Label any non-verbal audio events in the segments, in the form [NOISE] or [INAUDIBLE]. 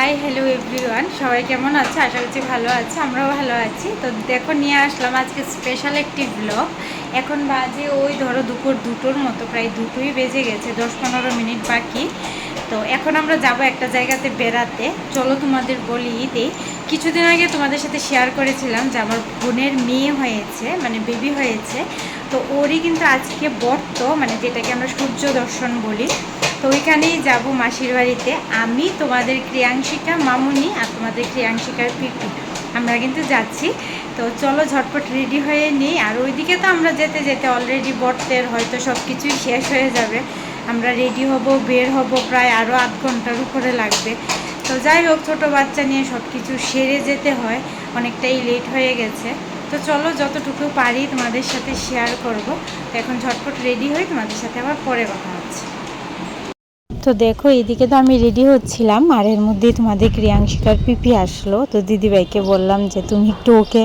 Hi hello everyone সবাই কেমন আছে? আশা করছি ভালো আছে। আমরাও ভালো আছি। তো দেখো, নিয়ে আসলাম আজকে স্পেশাল একটি ব্লগ এখন বাজে ওই ধরো দুপুর দুটোর মতো, প্রায় দুটোই বেজে গেছে, দশ পনেরো মিনিট বাকি। তো এখন আমরা যাব একটা জায়গাতে বেড়াতে। চলো তোমাদের বলি দিই কিছুদিন আগে তোমাদের সাথে শেয়ার করেছিলাম যে আমার বোনের মেয়ে হয়েছে মানে বেবি হয়েছে। তো ওরই কিন্তু আজকে বর্ত মানে যেটাকে আমরা সূর্য দর্শন বলি। তো ওইখানেই যাব মাসির বাড়িতে। আমি, তোমাদের ক্রিয়াংশিকা, মামুনি আর তোমাদের ক্রিয়াংশিকার পিপি। আমরা কিন্তু যাচ্ছি। তো চলো ঝটপট রেডি হয়ে নিই। আর ওইদিকে তো আমরা যেতে যেতে অলরেডি বর্তের হয়তো সব কিছুই শেষ হয়ে যাবে। আমরা রেডি হব, বের হব প্রায় আরও আধ ঘণ্টার উপরে লাগবে। তো যাই হোক, ছোটো বাচ্চা নিয়ে সব কিছু সেরে যেতে হয়। অনেকটাই লেট হয়ে গেছে। তো চলো যতটুকু পারি তোমাদের সাথে শেয়ার করব। তো এখন ঝটপট রেডি হই তোমাদের সাথে আবার পরে কথা তো দেখো, এদিকে তো আমি রেডি হচ্ছিলাম, আর এর মধ্যেই তোমাদের ক্রিয়াংশিকার পিপি আসলো। তো দিদিভাইকে বললাম যে, তুমি একটু ওকে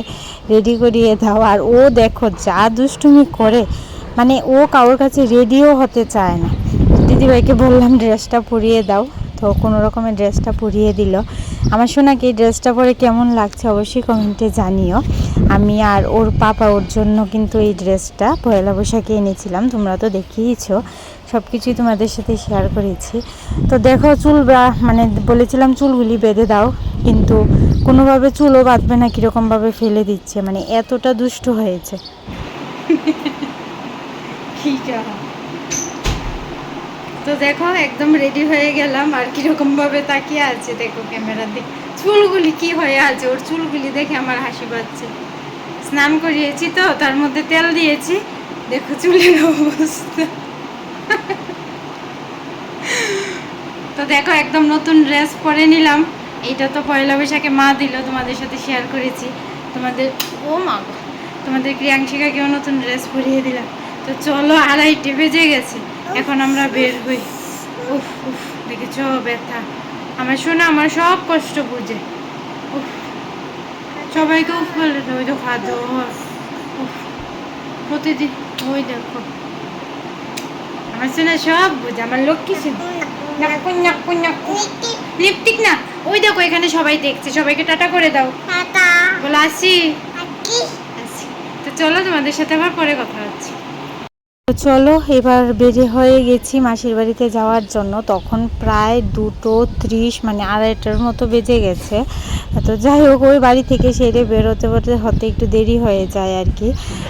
রেডি করিয়ে দাও। আর ও দেখো, যা দুষ্টুমি করে মানে ও কারোর কাছে রেডিও হতে চায় না। দিদিভাইকে বললাম, ড্রেসটা পরিয়ে দাও। তো কোনো রকমের ড্রেসটা পরিয়ে দিল। আমার শোনাকে এই ড্রেসটা পরে কেমন লাগছে অবশ্যই কমেন্টে জানিও। আমি আর ওর পাপা ওর জন্য কিন্তু এই ড্রেসটা পয়লা বৈশাখে এনেছিলাম, তোমরা তো দেখিয়েছো। সব কিছুই তোমাদের সাথে শেয়ার করেছি। তো দেখো, চুল মানে বলেছিলাম চুলগুলি বেঁধে দাও, কিন্তু কোনোভাবে চুলও বাঁধবে না, কীরকমভাবে ফেলে দিচ্ছে। মানে এতটা দুষ্ট হয়েছে। [LAUGHS] তো দেখো, একদম রেডি হয়ে গেলাম। আর কীরকম ভাবে তাকিয়ে আছে, দেখো ক্যামেরার দিকে চুলগুলি কি হয়ে আছে? ওর চুলগুলি দেখে আমার হাসি পাচ্ছে। স্নান করিয়েছি তো, তার মধ্যে তেল দিয়েছি। দেখো চুলের অবস্থা। তো দেখো, একদম নতুন ড্রেস পরে নিলাম। এইটা তো পয়লা বৈশাখে মা দিল, তোমাদের সাথে শেয়ার করেছি। তোমাদের, ও মা তোমাদের ক্রিয়াংশিকাকেও নতুন ড্রেস পরিয়ে দিলাম। তো চলো, আড়াইটে বেজে গেছে। এখন আমরা বের হই। উফ উফ দেখেছ ব্যথা। আমার শোনা আমার সব কষ্ট বুঝে। উফ সবাইকে উফ বলে দাও, ওই তো খাদ্য উফ প্রতিদিন ওই দেখো। আমার শোনা সব বুঝে আমার লক্ষ্মী শোনা নাকু নাকু নাকু লিপটিক না ওই দেখো এখানে সবাই দেখছে। সবাইকে টাটা করে দাও। বলো আসি। তো চলো তোমাদের সাথে আবার পরে কথা হচ্ছে। তো চলো, এবার বেরিয়ে হয়ে গেছি মাসির বাড়িতে যাওয়ার জন্য। তখন প্রায় দুটো ত্রিশ মানে আড়াইটার মতো বেজে গেছে। তো যাই হোক, ওই বাড়ি থেকে সেরে বেরোতে বেরোতে হতে একটু দেরি হয়ে যায় আর কি।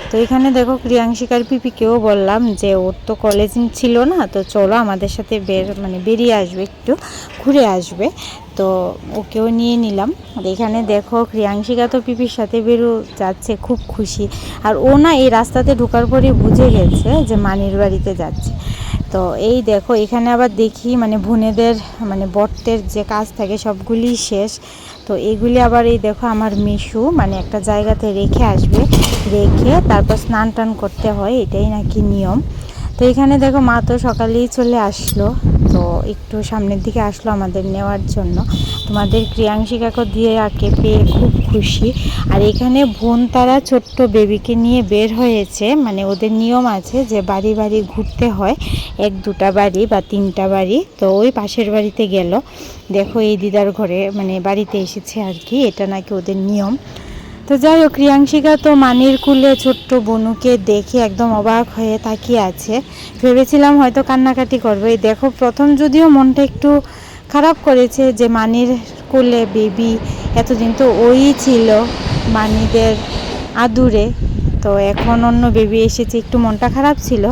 তো এখানে দেখো, ক্রিয়াংশিকার পিপিকেও বললাম যে, ওর তো কলেজ ছিল না, তো চলো আমাদের সাথে বের মানে বেরিয়ে আসবে, একটু ঘুরে আসবে। তো ওকেও নিয়ে নিলাম। এখানে দেখো ক্রিয়াংশিকা তো পিপির সাথে বেরো যাচ্ছে, খুব খুশি। আর ও না এই রাস্তাতে ঢোকার পরে বুঝে গেছে যে মানির বাড়িতে যাচ্ছে। তো এই দেখো, এখানে আবার দেখি মানে বোনেদের মানে বর্তের যে কাজ থাকে সবগুলি শেষ। তো এগুলি আবার এই দেখো আমার মিশু মানে একটা জায়গাতে রেখে আসবে। রেখে তারপর স্নান টান করতে হয়, এটাই নাকি নিয়ম। তো এখানে দেখো মা তো সকালেই চলে আসলো। তো একটু সামনের দিকে আসলো আমাদের নেওয়ার জন্য। তোমাদের ক্রিয়াংশী ক্রিয়াংশিকাকে দিয়ে আঁকে পেয়ে খুব খুশি। আর এখানে বোন তারা ছোট্ট বেবিকে নিয়ে বের হয়েছে। মানে ওদের নিয়ম আছে যে বাড়ি বাড়ি ঘুরতে হয়। এক দুটা বাড়ি বা তিনটা বাড়ি। তো ওই পাশের বাড়িতে গেল। দেখো এই দিদার ঘরে মানে বাড়িতে এসেছে আর কি। এটা নাকি ওদের নিয়ম। তো যাই হোক ক্রিয়াংশিকা তো মানির কুলে ছোট্ট বনুকে দেখে একদম অবাক হয়ে তাকিয়ে আছে। ভেবেছিলাম হয়তো কান্নাকাটি করবে। এই দেখো, প্রথম যদিও মনটা একটু খারাপ করেছে যে মানির কোলে বেবি এতদিন তো ওই ছিল মানিদের আদুরে। তো এখন অন্য বেবি এসেছে, একটু মনটা খারাপ ছিল।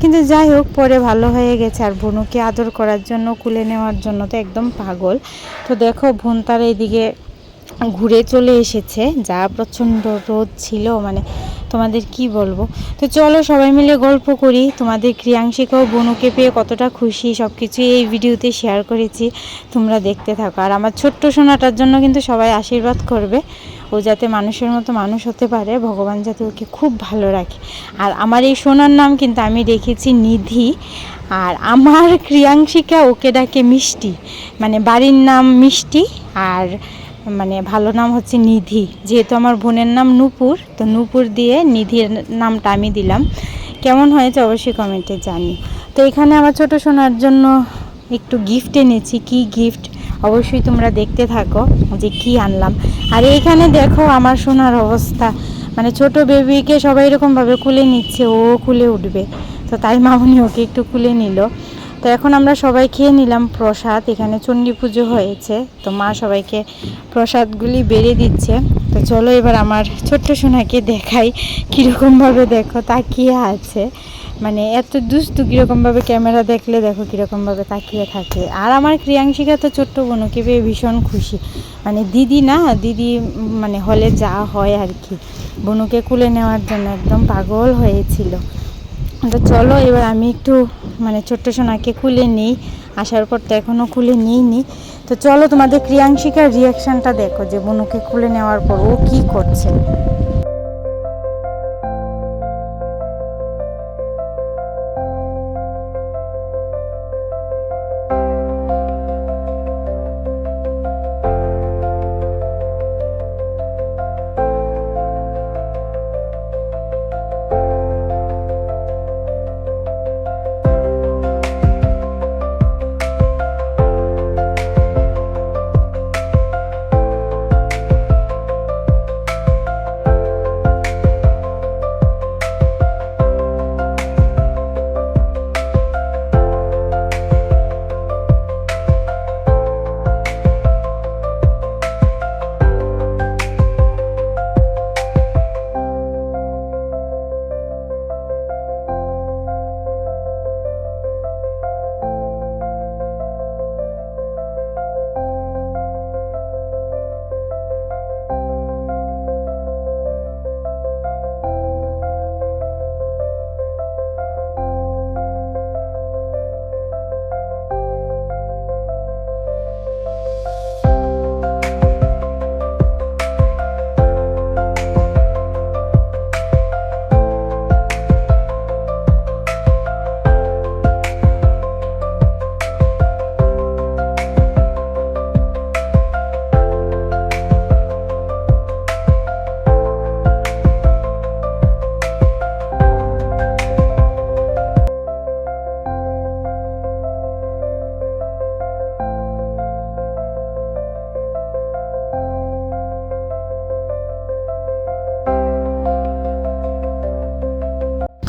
কিন্তু যাই হোক, পরে ভালো হয়ে গেছে। আর বনুকে আদর করার জন্য, কুলে নেওয়ার জন্য তো একদম পাগল। তো দেখো বোন তার এইদিকে ঘুরে চলে এসেছে। যা প্রচণ্ড রোদ ছিল মানে তোমাদের কি বলব? তো চলো সবাই মিলে গল্প করি। তোমাদের ক্রিয়াংশিকাও বনুকে পেয়ে কতটা খুশি সব কিছুই এই ভিডিওতে শেয়ার করেছি। তোমরা দেখতে থাকো। আর আমার ছোট্ট সোনাটার জন্য কিন্তু সবাই আশীর্বাদ করবে। ও যাতে মানুষের মতো মানুষ হতে পারে, ভগবান যাতে ওকে খুব ভালো রাখে। আর আমার এই সোনার নাম কিন্তু আমি রেখেছি নিধি। আর আমার ক্রিয়াংশিকা ওকে ডাকে মিষ্টি। মানে বাড়ির নাম মিষ্টি। আর মানে ভালো নাম হচ্ছে নিধি। যেহেতু আমার বোনের নাম নূপুর, তো নূপুর দিয়ে নিধির নামটা আমি দিলাম। কেমন হয়েছে অবশ্যই কমেন্টে জানি। তো এখানে আমার ছোট সোনার জন্য একটু গিফট এনেছি। কি গিফট অবশ্যই তোমরা দেখতে থাকো যে কি আনলাম। আর এইখানে দেখো আমার সোনার অবস্থা। মানে ছোট বেবিকে সবাই এরকমভাবে কুলে নিচ্ছে, ও কুলে উঠবে। তো তাই মামনি ওকে একটু কুলে নিল। তো এখন আমরা সবাই খেয়ে নিলাম প্রসাদ, এখানে চণ্ডী পুজো হয়েছে, তো মা সবাইকে প্রসাদগুলি বেড়ে দিচ্ছে। তো চলো এবার আমার ছোট্ট সোনাকে দেখাই, কীরকমভাবে দেখো তাকিয়ে আছে। মানে এত দুস্তু কীরকমভাবে ক্যামেরা দেখলে দেখো কীরকমভাবে তাকিয়ে থাকে। আর আমার ক্রিয়াংশিকা তো ছোট্ট বোনকে পেয়ে ভীষণ খুশি। মানে দিদি না, দিদি মানে হলে যা হয় আর কি। বনুকে কুলে নেওয়ার জন্য একদম পাগল হয়েছিল। তো চলো, এবার আমি একটু মানে ছোট্ট সোনাকে খুলে নিই। আসার পর তো এখনও খুলে নিই নি তো চলো তোমাদের ক্রিয়াংশিকার রিয়াকশানটা দেখো, যে বনুকে খুলে নেওয়ার পর ও কী করছে।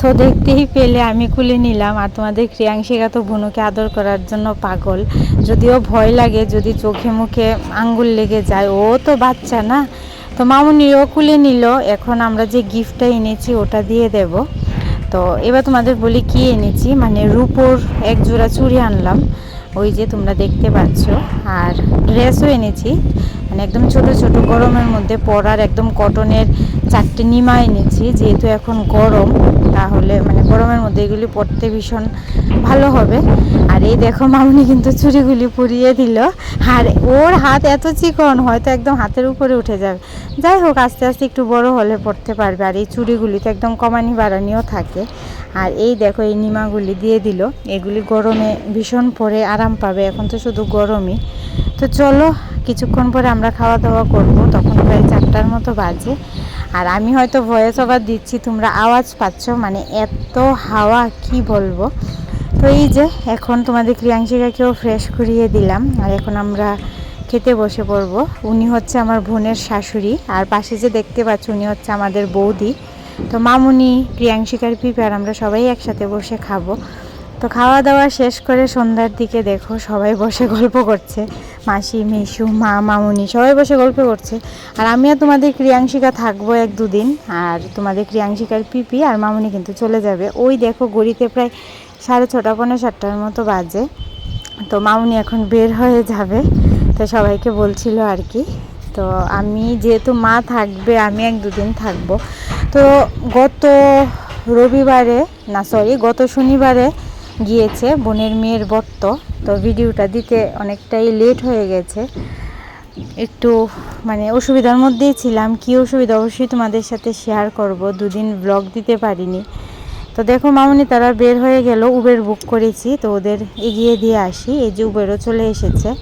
তো দেখতেই পেলে, আমি কুলে নিলাম। আর তোমাদের ক্রিয়াংশিকা তো বুনুকে আদর করার জন্য পাগল। যদিও ভয় লাগে, যদি চোখে মুখে আঙ্গুল লেগে যায়। ও তো বাচ্চা না? তো মামুনিও কুলে নিল। এখন আমরা যে গিফটটা এনেছি, ওটা দিয়ে দেব। তো এবার তোমাদের বলি কি এনেছি। মানে রূপোর এক জোড়া চুড়ি আনলাম। ওই যে তোমরা দেখতে পাচ্ছ। আর ড্রেসও এনেছি। মানে একদম ছোট ছোট গরমের মধ্যে পরার একদম কটনের চারটে নিমা এনেছি। যেহেতু এখন গরম তাহলে মানে গরমের মধ্যে এগুলি পরতে ভীষণ ভালো হবে। আর এই দেখো মামনি কিন্তু চুড়িগুলি পরিয়ে দিল। আর ওর হাত এত চিকন, হয়তো একদম হাতের উপরে উঠে যাবে। যাই হোক, আস্তে আস্তে একটু বড় হলে পড়তে পারবে। আর এই চুড়িগুলি তো একদম কমানি বাড়ানিও থাকে। আর এই দেখো, এই নিমাগুলি দিয়ে দিল। এগুলি গরমে ভীষণ পরে আরাম পাবে। এখন তো শুধু গরমই। তো চলো, কিছুক্ষণ পরে আমরা খাওয়া দাওয়া করব। তখন প্রায় চারটার মতো বাজে। আর আমি হয়তো ভয়েস ওভার দিচ্ছি, তোমরা আওয়াজ পাচ্ছ মানে এত হাওয়া, কি বলব? তো এই যে, এখন তোমাদের ক্রিয়াংশিকাকেও ফ্রেশ করিয়ে দিলাম, আর এখন আমরা খেতে বসে পড়ব। উনি হচ্ছে আমার বোনের শাশুড়ি, আর পাশে যে দেখতে পাচ্ছ, উনি হচ্ছে আমাদের বৌদি। তো মামুনি প্রিয়াংশিকার পিপার, আমরা সবাই একসাথে বসে খাব। তো খাওয়া দাওয়া শেষ করে সন্ধ্যার দিকে দেখো সবাই বসে গল্প করছে। মাসি, মেশু, মা, মামুনি সবাই বসে গল্প করছে। আর আমিও তোমাদের ক্রিয়াংশিকা থাকব এক দুদিন। আর তোমাদের ক্রিয়াংশিকার পিপি আর মামুনি কিন্তু চলে যাবে। ওই দেখো গড়িতে প্রায় সাড়ে ছটা পনেরো সাতটার মতো বাজে। তো মামুনি এখন বের হয়ে যাবে। তো সবাইকে বলছিল আর কি। তো আমি যেহেতু মা থাকবে, আমি এক দুদিন থাকব। তো গত রবিবারে, না সরি গত শনিবারে গিয়েছে, বোনের মেয়ের বর্ত। তো ভিডিওটা দিতে অনেকটাই লেট হয়ে গেছে। একটু মানে অসুবিধার মধ্যেই ছিলাম। কি অসুবিধা? অবশ্যই তোমাদের সাথে শেয়ার করব। দুদিন ব্লগ দিতে পারিনি। তো দেখো, মামনি তারা বের হয়ে গেল উবের বুক করেছি। তো ওদের এগিয়ে দিয়ে আসি। এই যে উবেরও চলে এসেছে।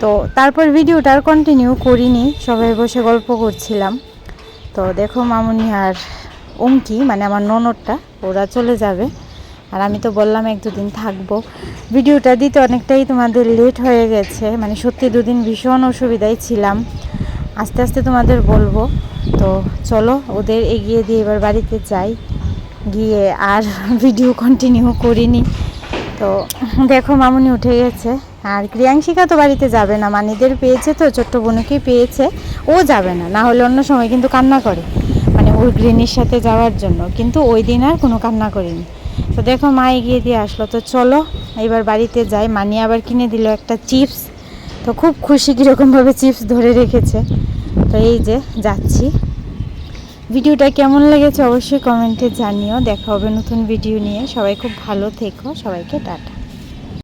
তো তারপর ভিডিওটা আর কন্টিনিউ করিনি। সবাই বসে গল্প করছিলাম। তো দেখো, মামুনি আর অঙ্কি মানে আমার ননদটা, ওরা চলে যাবে। আর আমি তো বললাম এক দুদিন থাকব। ভিডিওটা দিতে অনেকটাই তোমাদের লেট হয়ে গেছে মানে সত্যি দুদিন ভীষণ অসুবিধায় ছিলাম। আস্তে আস্তে তোমাদের বলব। তো চলো, ওদের এগিয়ে দিয়ে এবার বাড়িতে যাই। গিয়ে আর [LAUGHS] ভিডিও কন্টিনিউ করিনি। তো দেখো, মামুনি উঠে গেছে। আর ক্রিয়াংশিকা তো বাড়িতে যাবে না, মানিদের পেয়েছে তো, ছোট্ট বোনকেই পেয়েছে। ও যাবে না না হলে অন্য সময় কিন্তু কান্না করে মানে ওর গ্রিনির সাথে যাওয়ার জন্য। কিন্তু ওই দিন আর কোনো কান্না করিনি। তো দেখো মা এগিয়ে দিয়ে আসলো। তো চলো, এবার বাড়িতে যাই। মানি আবার কিনে দিল একটা চিপস। তো খুব খুশি কীরকমভাবে চিপস ধরে রেখেছে। তো এই যে, যাচ্ছি। ভিডিওটা কেমন লেগেছে অবশ্যই কমেন্টে জানিও। দেখা হবে নতুন ভিডিও নিয়ে। সবাই খুব ভালো থেকো। সবাইকে টাটা।